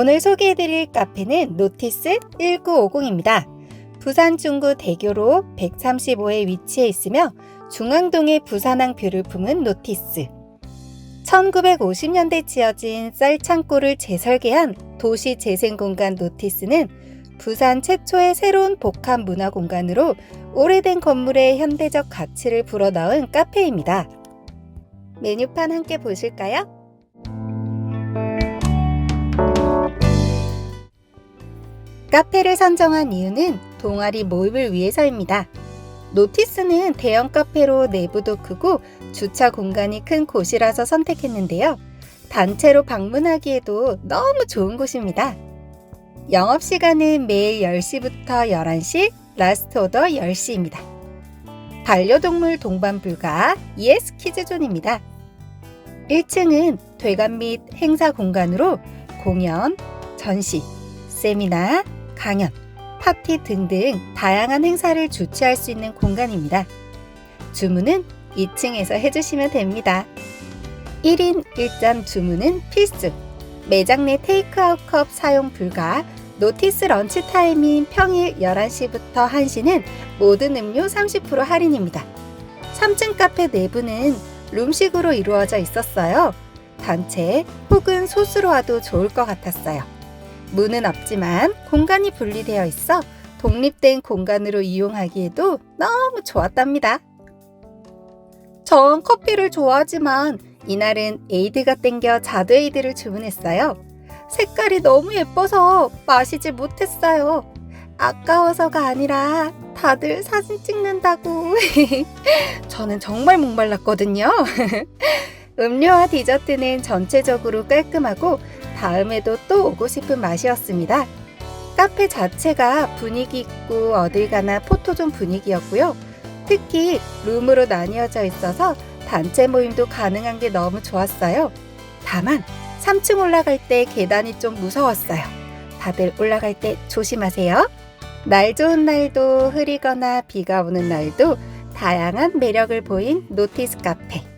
오늘 소개해드릴 카페는 노티스 1950입니다. 부산 중구 대교로 135에 위치해 있으며 중앙동의 부산항 뷰를 품은 노티스. 1950년대 지어진 쌀창고를 재설계한 도시 재생 공간 노티스는 부산 최초의 새로운 복합 문화 공간으로 오래된 건물의 현대적 가치를 불어넣은 카페입니다. 메뉴판 함께 보실까요? 카페를 선정한 이유는 동아리 모임을 위해서입니다. 노티스는 대형 카페로 내부도 크고 주차 공간이 큰 곳이라서 선택했는데요. 단체로 방문하기에도 너무 좋은 곳입니다. 영업 시간은 매일 10시부터 11시, 라스트 오더 10시입니다. 반려동물 동반 불가 ES 키즈존입니다. 1층은 대관 및 행사 공간으로 공연, 전시, 세미나, 강연, 파티 등등 다양한 행사를 주최할 수 있는 공간입니다. 주문은 2층에서 해주시면 됩니다. 1인 1잔 주문은 필수. 매장 내 테이크아웃 컵 사용 불가. 노티스 런치 타임인 평일 11시부터 1시는 모든 음료 30% 할인입니다. 3층 카페 내부는 룸식으로 이루어져 있었어요. 단체 혹은 소수로 와도 좋을 것 같았어요. 문은 없지만 공간이 분리되어 있어 독립된 공간으로 이용하기에도 너무 좋았답니다. 전 커피를 좋아하지만 이날은 에이드가 땡겨 자두 에이드를 주문했어요. 색깔이 너무 예뻐서 마시지 못했어요. 아까워서가 아니라 다들 사진 찍는다고. 저는 정말 목말랐거든요. 음료와 디저트는 전체적으로 깔끔하고 다음에도 또 오고 싶은 맛이었습니다. 카페 자체가 분위기 있고 어딜 가나 포토존 분위기였고요. 특히 룸으로 나뉘어져 있어서 단체 모임도 가능한 게 너무 좋았어요. 다만 3층 올라갈 때 계단이 좀 무서웠어요. 다들 올라갈 때 조심하세요. 날 좋은 날도 흐리거나 비가 오는 날도 다양한 매력을 보인 노티스 카페.